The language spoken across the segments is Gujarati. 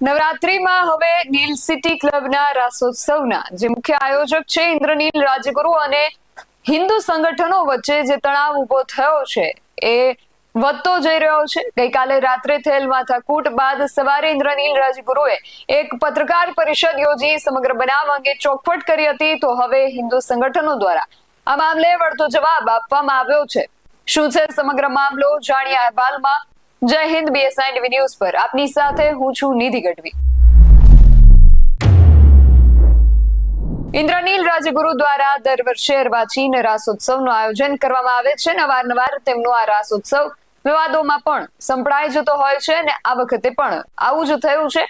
નવરાત્રીમાં હવે નીલ સિટી ક્લબના રાસોત્સવના જે મુખ્ય આયોજક છે ઇન્દ્રનીલ રાજગુરુ અને હિન્દુ સંગઠનો વચ્ચે જે તણાવ ઊભો થયો છે, એ વધતો જઈ રહ્યો છે. ગઈકાલે રાત્રે થયેલ માથાકૂટ બાદ સવારે ઇન્દ્રનીલ રાજગુરુએ એક પત્રકાર પરિષદ યોજી સમગ્ર બનાવ અંગે ચોખવટ કરી હતી. તો હવે હિન્દુ સંગઠનો દ્વારા આ મામલે વળતો જવાબ આપવામાં આવ્યો છે. શું છે સમગ્ર મામલો? જાણીએ અહેવાલમાં જય હિન્દ બીએસઆઈ ટીવી ન્યૂઝ પર. આપની સાથે હું છું નિધિ ગઢવી. ઇન્દ્રનીલ રાજગુરુ દ્વારા દર વર્ષે અર્વાચીન રાસોત્સવનું આયોજન કરવામાં આવે છે અને તેમનો આ રાસોત્સવ વિવાદોમાં પણ સંપળાઈ જતો હોય છે અને આ વખતે પણ આવું જ થયું છે.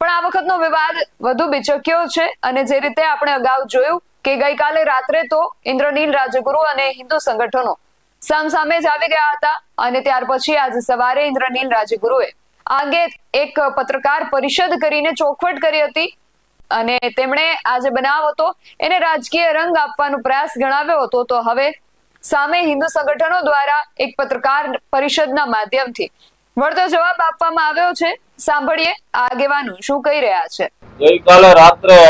પણ આ વખતનો વિવાદ વધુ બિચક્યો છે અને જે રીતે આપણે અગાઉ જોયું કે ગઈકાલે રાત્રે તો ઇન્દ્રનીલ રાજગુરુ અને હિન્દુ સંગઠનો સામસામે જ આવી ગયા હતા અને ત્યાર પછી આજે સવારે ઇન્દ્રનીલ રાજગુરુએ આ એક પત્રકાર પરિષદ કરીને ચોખવટ કરી હતી અને તેમણે આજે બનાવ હતો એને રાજકીય રંગ આપવાનો પ્રયાસ ગણાવ્યો હતો. તો હવે સામે હિન્દુ સંગઠનો દ્વારા એક પત્રકાર પરિષદના માધ્યમથી વળતો જવાબ આપવામાં આવ્યો છે. સાંભળીએ આગેવાનો શું કહી રહ્યા છે. ગઈકાલે રાત્રે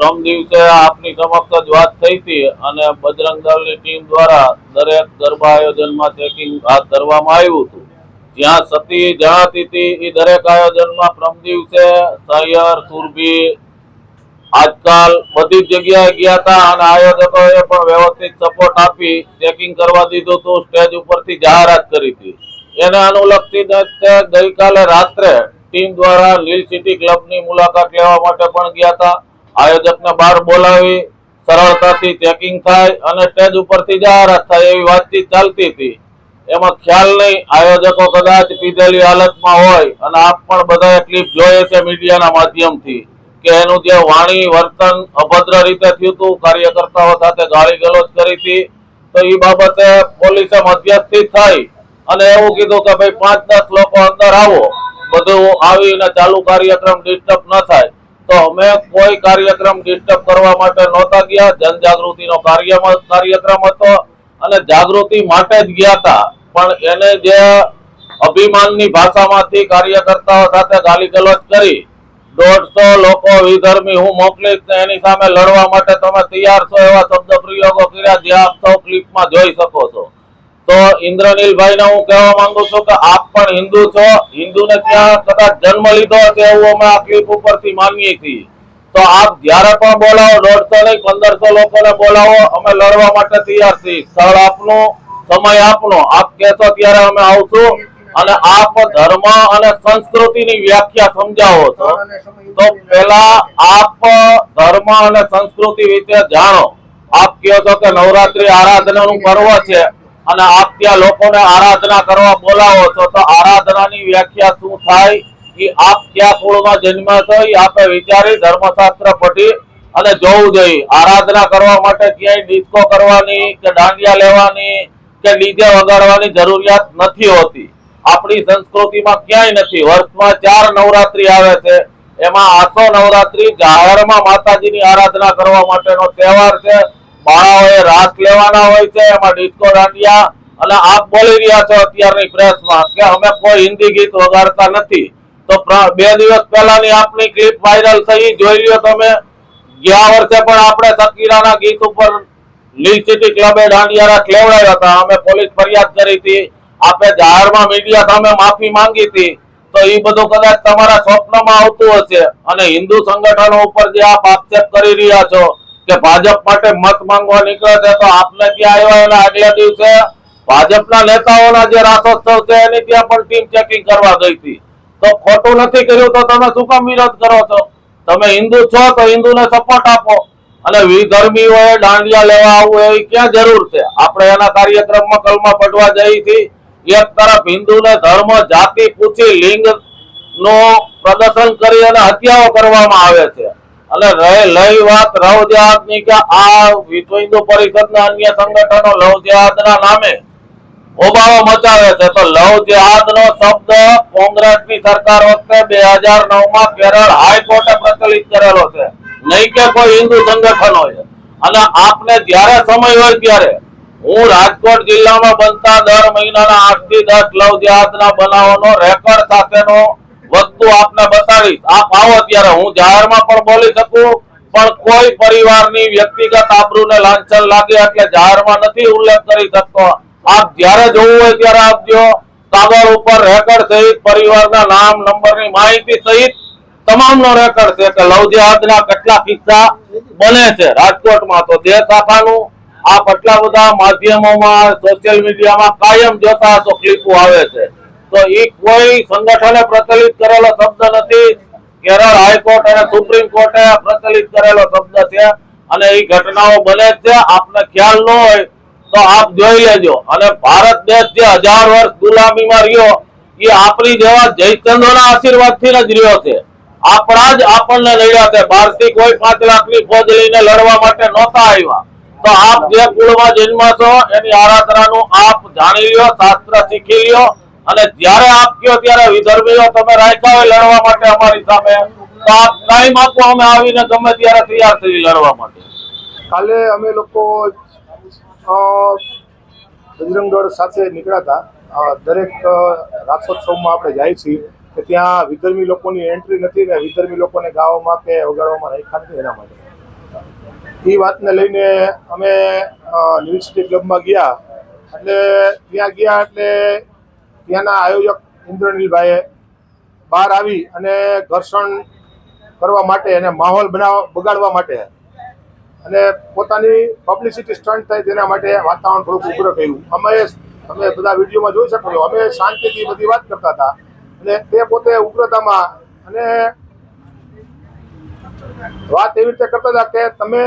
પ્રમ દિવસે આપની સમક્ષ જ વાત થઈ હતી અને બજરંગ દળની ટીમ દ્વારા દરેક ગરબા આયોજનમાં ચેકિંગ હાથ ધરવામાં આવ્યું હતું. જ્યાં સતી જણાતી હતી એ દરેક આયોજનમાં પ્રમ દિવસે સૈયર, સુરભી, આજકાલ બધી જ જગ્યાએ ગયા હતા અને આયોજકોએ પણ વ્યવસ્થિત સપોર્ટ આપી ચેકિંગ કરવા દીધું હતું સ્ટેજ ઉપરથી જાહેરાત કરી હતી. એને અનુલક્ષીને ગઈકાલે રાત્રે ટીમ દ્વારા લીલ સિટી ક્લબની મુલાકાત લેવા માટે પણ ગયા હતા. આયોજકને બહાર બોલાવી, સરળતાથી ચેકિંગ થાય અને સ્ટેજ ઉપરથી જાહેરાત થાય એવી વાતચીત ચાલતી હતી. એમાં ખ્યાલ નહીં, આયોજકો કદાચ પીધેલી હાલતમાં હોય અને આપ પણ બધાએ ક્લિપ જોઈએ છે મીડિયાના માધ્યમથી કે એનું જે વાણી, વર્તન અભદ્ર રીતે થયું હતું, કાર્યકર્તાઓ સાથે ગાળી ગલોચ કરી હતી, તો એ બાબતે પોલીસે મધ્યસ્થી થઈ અને એવું કીધું કે ભાઈ પાંચ દસ લોકો અંદર આવો, બધું આવીને ચાલુ કાર્યક્રમ ડિસ્ટર્બ ન થાય. તો અમે કોઈ કાર્યક્રમ ડિસ્ટર્બ કરવા માટે નહોતા ગયા. જનજાગૃતિનો કાર્ય કાર્યક્રમ હતો અને જાગૃતિ માટે જ ગયા હતા. પણ એને જે અભિમાનની ભાષામાંથી કાર્યકર્તાઓ સાથે ગાલી ગલોચ કરી, દોઢસો લોકો વિધર્મી હું મોકલીશ એની સામે લડવા માટે તમે તૈયાર છો એવા શબ્દ પ્રયોગો કર્યા. જે આપ સૌ ક્લિપમાં જોઈ શકો છો. તો ઇન્દ્રનીલભાઈને હું કહેવા માંગુ છું કે આપ પણ હિન્દુ છો. હિન્દુ ને ત્યાં કદાચ જન્મ લીધો હશે એવું અમે આ ક્લિપ ઉપરથી માનીએ છીએ. તો આપ જ્યારે પણ બોલાવો, દોઢસો નહીં, પંદરસો લોકોને બોલાવો, અમે લડવા માટે તૈયાર છીએ. સ્થળ આપનું, સમય આપનો. આપ કહેશો ત્યારે અમે આવશું અને આપ ધર્મ અને સંસ્કૃતિની વ્યાખ્યા સમજાવો છો. તો પેલા આપ ધર્મ અને સંસ્કૃતિ વિશે જાણો. આપ કહો છો કે નવરાત્રી આરાધનાનું પર્વ છે. અને આપ ત્યાં લોકોને આરાધના કરવા બોલાવો છો, તો આરાધનાની વ્યાખ્યા શું થાય? એ આપ ક્યાં કુળમાં જન્મ્યા છો એ આપે વિચારી ધર્મશાસ્ત્ર પઢી અને જોવું જોઈએ. આરાધના કરવા માટે ક્યાંય ડિસ્કો કરવાની કે દાંડિયા લેવાની કે ડીજે વગાડવાની જરૂરિયાત નથી હોતી. આપણી સંસ્કૃતિમાં ક્યાંય નથી. વર્ષમાં ચાર નવરાત્રી આવે છે. એમાં આસો નવરાત્રી જાહેરમાં માતાજીની આરાધના કરવા માટેનો તહેવાર છે. બાળાઓએ રાસ લેવાના હોય છે, એમાં ડિસ્કો દાંડિયા અને આપ બોલી રહ્યા છો અત્યારની પ્રેસમાં કે અમે કોઈ હિન્દી ગીત વગાડતા નથી. તો બે દિવસ પહેલાની આપની ક્લિપ વાયરલ થઈ, જોઈ લ્યો તમે. ગયા વર્ષે પણ આપણે સકીરાના ગીત ઉપર લીલ સિટી ક્લબે દાંડિયારા રાસ હતા. અમે પોલીસ ફરિયાદ કરી હતી. આપે જાહેરમાં મીડિયા સામે માફી માંગી હતી. તો એ બધું કદાચ તમારા સ્વપ્નમાં આવતું હશે. અને હિન્દુ સંગઠનો ઉપર જે આપ આક્ષેપ કરી રહ્યા છો કે ભાજપ માટે મત માંગવા નીકળે છે તો આપને ત્યાં આવ્યા એના આગલા દિવસે? ભાજપના નેતાઓના જે રાસોત્સવ છે, એની ત્યાં પણ ટીમ ચેકિંગ કરવા ગઈ હતી. તો ખોટું નથી કર્યું તો તમે શું કામ વિરોધ કરો છો? તમે હિન્દુ છો તો હિન્દુને સપોર્ટ આપો. અને વિધર્મીઓએ દાંડિયા લેવા આવવું એવી ક્યાં જરૂર છે? આપણે એના કાર્યક્રમમાં કલમા પડવા જઈ હતી. એક તરફ હિન્દુને ધર્મ, જાતિ પૂછી લિંગનું પ્રદર્શન કરી અને હત્યાઓ કરવામાં આવે છે. અને રહે, લઈ વાત લવ જેહાદની કે આ વિશ્વ હિન્દુ પરિષદના અન્ય સંગઠનો લવ જેહાદના નામે હોબાળો મચાવે છે. તો લવ જેહાદનો શબ્દ કોંગ્રેસની સરકાર વખતે બે હજાર નવમાં કેરળ હાઈકોર્ટે પ્રચલિત કરેલો છે. નહીં કે કોઈ હિન્દુ સંગઠનો હોય અને આપને જ્યારે સમય હોય ત્યારે હું રાજકોટ જિલ્લામાં બનતા દર મહિનાના આઠથી દસ લવ જેહાદના બનાવોનો રેકોર્ડ સાથેનો વસ્તુ આપને બતાવીશ. આપ આવો ત્યારે. હું જાહેરમાં પણ બોલી શકું, પણ કોઈ પરિવારની વ્યક્તિગત આબરૂને લાંછન લાગે એટલે જાહેરમાં નથી ઉલ્લેખ કરી શકતો. આપ જ્યારે જોવું હોય ત્યારે આપજો. કાગળ ઉપર રેકર્ડ સહિત પરિવારના નામ, નંબરની માહિતી સહિત તમામનો રેકર્ડ છે કે લવજેહાદના કેટલા કિસ્સા બને છે રાજકોટમાં. તો તે શાખાનું આપ આટલા બધા માધ્યમોમાં સોશિયલ મીડિયામાં કાયમ જોતા તો ક્લિપો આવે છે. તો એ કોઈ સંગઠને પ્રચલિત કરેલો શબ્દ નથી. કેરળ હાઈકોર્ટ અને સુપ્રીમ કોર્ટે પ્રચલિત કરેલો શબ્દ છે. અને એ ઘટનાઓ બને છે. આપને ખ્યાલ ન હોય તો આપ જોઈ લેજો. અને ભારત દેશ જે હજાર વર્ષ ગુલામીમાં રહ્યો એ આપણી જેવા જયચંદ્રના આશીર્વાદથી જ રહ્યો છે. આપણા જ આપણને લડ્યા છે. બહારથી કોઈ પાંચ લાખની ફોજ લઈને લડવા માટે નહોતા આવ્યા. તો આપ જે કુળમાં જન્મ છો એની આરાધનાનું આપ જાણી લ્યો, શાસ્ત્ર શીખી લ્યો. અને જ્યારે આપ કયો ત્યારે વિધર્મીઓ તમે રાખ્યા હોય લડવા માટે અમારી સામે તો આપ ટાઈમ આપો અમે આવીને ગમે ત્યારે તૈયાર થઈ લડવા માટે. કાલે અમે લોકો અ, બજરંગગઢ સાથે નીકળ્યા હતા. દરેક રાસોત્સવમાં આપણે જાય છીએ કે ત્યાં વિધર્મી લોકોની એન્ટ્રી નથી ને વિધર્મી લોકોને ગાવામાં કે વગાડવામાં રાખ્યા નથી એના માટે. એ વાતને લઈને અમે યુનિવર્સિટી ક્લબમાં ગયા. એટલે ત્યાં ગયા એટલે ત્યાંના આયોજક ઇન્દ્રનીલભાઈએ બહાર આવી અને ઘર્ષણ કરવા માટે અને માહોલ બનાવવા બગાડવા માટે અને પોતાની પબ્લિસિટી સ્ટન્ટ થાય તેના માટે વાતાવરણ થોડુંક ઉગ્ર કર્યું. અમે તમે બધા વિડીયોમાં જોઈ શકો છો. અમે શાંતિથી બધી વાત કરતા હતા અને તે પોતે ઉગ્રતામાં અને વાત એવી રીતે કરતા હતા કે તમે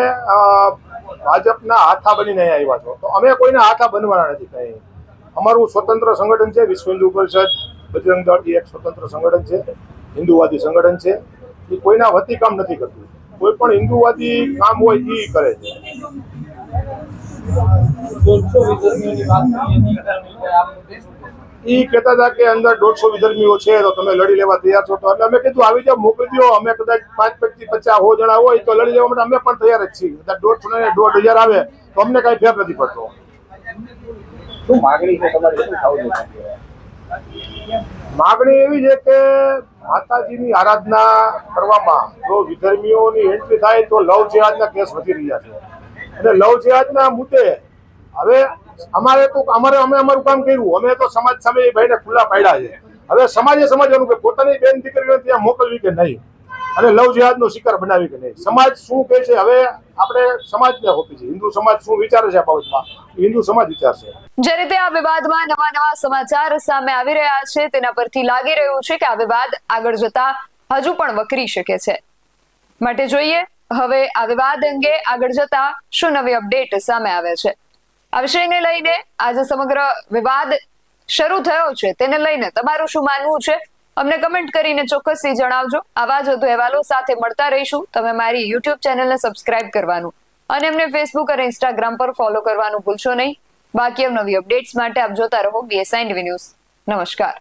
ભાજપના હાથા નહીં આવ્યા છો. તો અમે કોઈના હાથા બનવાના નથી કઈ. અમારું સ્વતંત્ર સંગઠન છે વિશ્વ હિન્દુ પરિષદ બજરંગ દળ એ એક સ્વતંત્ર સંગઠન છે હિન્દુવાદી સંગઠન છે. એ કોઈના વતી કામ નથી કરતું. કોઈ પણ હિન્દુવાદી કામ હોય એ કરે છે. એ કહેતા હતા કે અંદર દોઢસો વિધર્મીઓ છે તો તમે લડી લેવા તૈયાર છો. તો એટલે અમે કીધું આવી જાવ મોકલી દો અમે કદાચ પાંચ પચીસ પચાસ હો જણા હોય તો લડી લેવા માટે અમે પણ તૈયાર જ છીએ. કદાચ દોઢસો ને દોઢ હજાર આવે તો અમને કઈ ફેર નથી પડતો. શું માગણી માગણી એવી છે કે માતાજીની આરાધના કરવામાં જો વિધર્મીઓની એન્ટ્રી થાય તો લવ જેહાદના કેસ વધી રહ્યા છે. અને લવ જેહાદના મુદ્દે હવે અમારે તો અમારે અમે અમારું કામ કર્યું. અમે તો સમાજ સામે એ ભાઈને ખુલ્લા પાડ્યા છે. હવે સમાજે સમજવાનું કે પોતાની બેન દીકરીઓને ત્યાં મોકલવી કે નહીં? અને લવ જિહાદનો શિકાર બનાવી કે નહીં? સમાજ શું કહે છે? હવે આપણે સમાજને હોપી છે હિન્દુ સમાજ શું વિચારે છે આ બાબતમાં? હિન્દુ સમાજ વિચારશે. જે રીતે આ વિવાદમાં નવા નવા સમાચાર સામે આવી રહ્યા છે, તેના પરથી લાગી રહ્યું છે કે આ વિવાદ આગળ જતા હજુ પણ વકરી શકે છે. માટે જોઈએ, હવે આ વિવાદ અંગે આગળ જતા શું નવી અપડેટ સામે આવે છે? આ વિષયને લઈને આજે સમગ્ર વિવાદ શરૂ થયો છે. તેને લઈને તમારું શું માનવું છે? અમને કમેન્ટ કરીને ચોક્કસથી જણાવજો. આવા જ વધુ અહેવાલો સાથે મળતા રહીશું. તમે મારી યુટ્યુબ ચેનલને સબસ્ક્રાઇબ કરવાનું અને અમને ફેસબુક અને ઇન્સ્ટાગ્રામ પર ફોલો કરવાનું ભૂલશો નહીં. બાકી નવી અપડેટ્સ માટે આપ જોતા રહો બીએસઆઈ ન્યૂઝ નમસ્કાર.